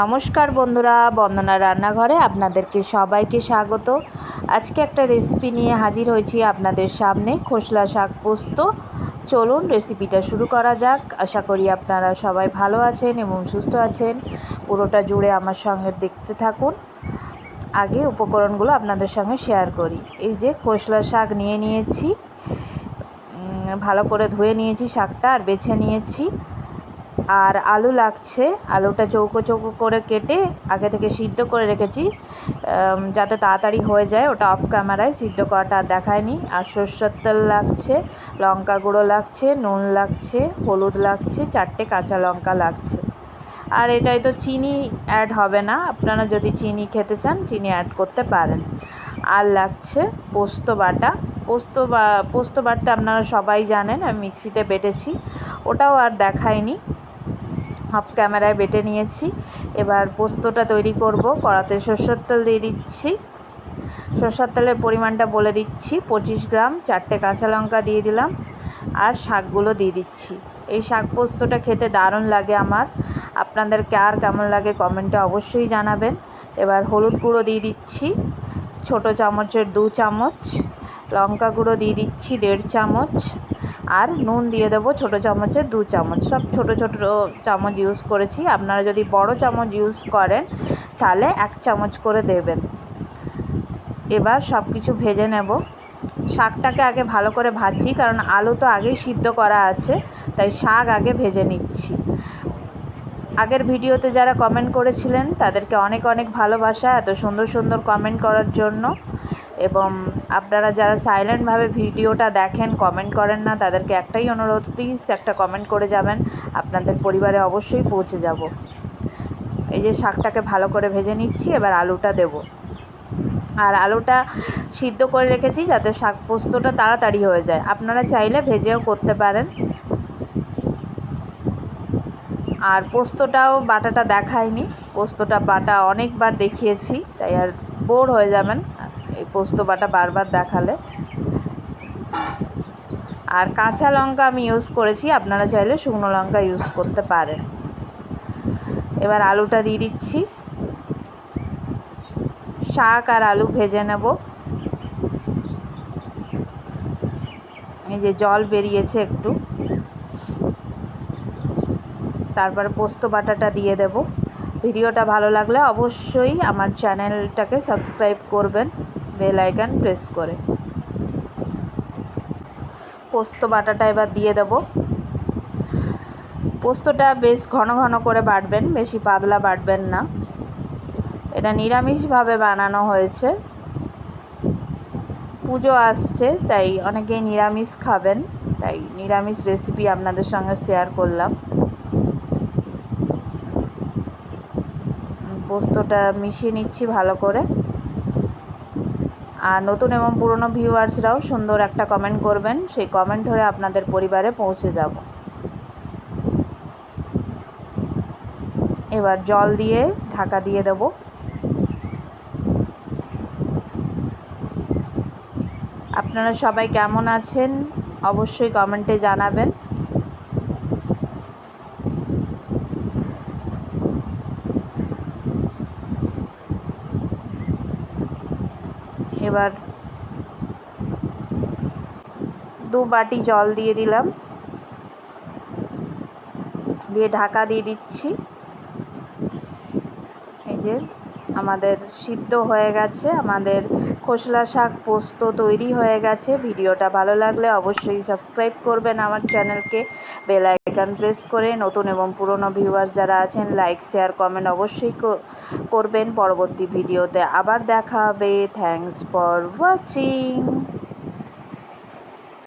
নমস্কার বন্ধুরা, বন্দনা রান্নাঘরে আপনাদেরকে সবাইকে স্বাগত। আজকে একটা রেসিপি নিয়ে হাজির হয়েছি আপনাদের সামনে, খোসলা শাক পোস্ত। চলুন রেসিপিটা শুরু করা যাক। আশা করি আপনারা সবাই ভালো আছেন এবং সুস্থ আছেন। পুরোটা জুড়ে আমার সঙ্গে দেখতে থাকুন। আগে উপকরণগুলো আপনাদের সঙ্গে শেয়ার করি। এই যে খোসলা শাক নিয়ে নিয়েছি। ভালো করে ধুয়ে নিয়েছি শাকটা আর বেছে নিয়েছি। আর আলু লাগছে। আলুটা চৌকো চৌকো করে কেটে আগে থেকে সিদ্ধ করে রেখেছি। যাতে তাড়াতাড়ি হয়ে যায়, ওটা অফ ক্যামেরায় সিদ্ধ করাটা আর দেখায়নি। আর সর্ষের তেল লাগছে, লঙ্কা গুঁড়ো লাগছে, নুন লাগছে, হলুদ লাগছে, চারটে কাঁচা লঙ্কা লাগছে। আর এটাই তো চিনি অ্যাড হবে না। আপনারা যদি চিনি খেতে চান, চিনি অ্যাড করতে পারেন। আর লাগছে পোস্ত বাটা। পোস্ত বা, পোস্ত বাটতে আপনারা সবাই জানেন, আমি মিক্সিতে বেটেছি। ওটাও আর দেখাইনি হাফ ক্যামেরায় বেটে নিয়েছি। এবার পোস্তটা তৈরি করব। কড়াতে সর্ষের তেল দিয়ে দিচ্ছি। সর্ষের তেলের পরিমাণটা বলে দিচ্ছি। পঁচিশ গ্রাম চারটে কাঁচা লঙ্কা দিয়ে দিলাম আর শাকগুলো দিয়ে দিচ্ছি। এই শাক পোস্তটা খেতে দারুণ লাগে আমার। আপনাদের কার কেমন লাগে কমেন্টে অবশ্যই জানাবেন। এবার হলুদ গুঁড়ো দিয়ে দিচ্ছি। ছোটো চামচের দু চামচ। লঙ্কা গুঁড়ো দিয়ে দিচ্ছি দেড় চামচ। আর নুন দিয়ে দেবো ছোটো চামচের দু চামচ। সব ছোটো ছোটো চামচ ইউজ করেছি। আপনারা যদি বড় চামচ ইউজ করেন, তাহলে এক চামচ করে দেবেন। এবার সব কিছু ভেজে নেব। শাকটাকে আগে ভালো করে ভাজছি, কারণ আলু তো আগেই সিদ্ধ করা আছে, তাই শাক আগে ভেজে নিচ্ছি। আগের ভিডিওতে যারা কমেন্ট করেছিলেন, তাদেরকে অনেক অনেক ভালোবাসা এত সুন্দর সুন্দর কমেন্ট করার জন্য। এবং আপনারা যারা সাইলেন্টভাবে ভিডিওটা দেখেন কমেন্ট করেন না, তাদেরকে একটাই অনুরোধ প্লিজ একটা কমেন্ট করে যাবেন। আপনাদের পরিবারে অবশ্যই পৌঁছে যাব। এই যে শাকটাকে ভালো করে ভেজে নিচ্ছি, এবার আলুটা দেব। আর আলুটা সিদ্ধ করে রেখেছি যাতে শাক পোস্তটা তাড়াতাড়ি হয়ে যায়। আপনারা চাইলে ভেজেও করতে পারেন। আর পোস্তটাও বাটাটা দেখায়নি পোস্তটা বাটা অনেকবার দেখিয়েছি, তাই আর বোর হয়ে যাবেন। এই পোস্ত বাটা বারবার দেখালে। আর কাঁচা লঙ্কা আমি ইউজ করেছি, আপনারা চাইলে শুকনো লঙ্কা ইউজ করতে পারেন। এবার আলুটা দিয়ে দিচ্ছি। শাক আর আলু ভেজে নেব। এই যে জল বেরিয়েছে একটু। তারপরে পোস্ত বাটাটা দিয়ে দেব। ভিডিওটা ভালো লাগলে অবশ্যই আমার চ্যানেলটাকে সাবস্ক্রাইব করবেন। বেল আইকন প্রেস করে। পোস্ত বাটাটা এবার দিয়ে দেব। পোস্তটা বেশ ঘন ঘন করে বাটবেন, বেশি পাতলা বাটবেন না। এটা নিরামিষভাবে বানানো হয়েছে। পুজো আসছে, তাই অনেকেই নিরামিষ খাবেন, তাই নিরামিষ রেসিপি আপনাদের সঙ্গে শেয়ার করলাম। পোস্তটা মিশিয়ে নিচ্ছি ভালো করে। আর নতুন এবং পুরনো ভিউয়ার্সরাও সুন্দর একটা কমেন্ট করবেন। সেই কমেন্ট ধরে আপনাদের পরিবারে পৌঁছে যাব। এবার জল দিয়ে ঢাকা দিয়ে দেব। আপনারা সবাই কেমন আছেন? অবশ্যই কমেন্টে জানাবেন। এবার দু বাটি জল দিয়ে দিলাম। দিয়ে ঢাকা দিয়ে দিচ্ছি। এই যে আমাদের সিদ্ধ হয়ে গেছে। আমাদের খোসলা শাক পোস্ত তৈরি হয়ে গেছে। ভিডিওটা ভালো লাগলে অবশ্যই সাবস্ক্রাইব করবেন আমার চ্যানেলকে বেল আইকন প্রেস করে নতুন এবং পুরনো ভিউয়ার্স যারা আছেন লাইক শেয়ার কমেন্ট অবশ্যই করবেন। পরবর্তী ভিডিওতে আবার দেখা হবে। Thanks for watching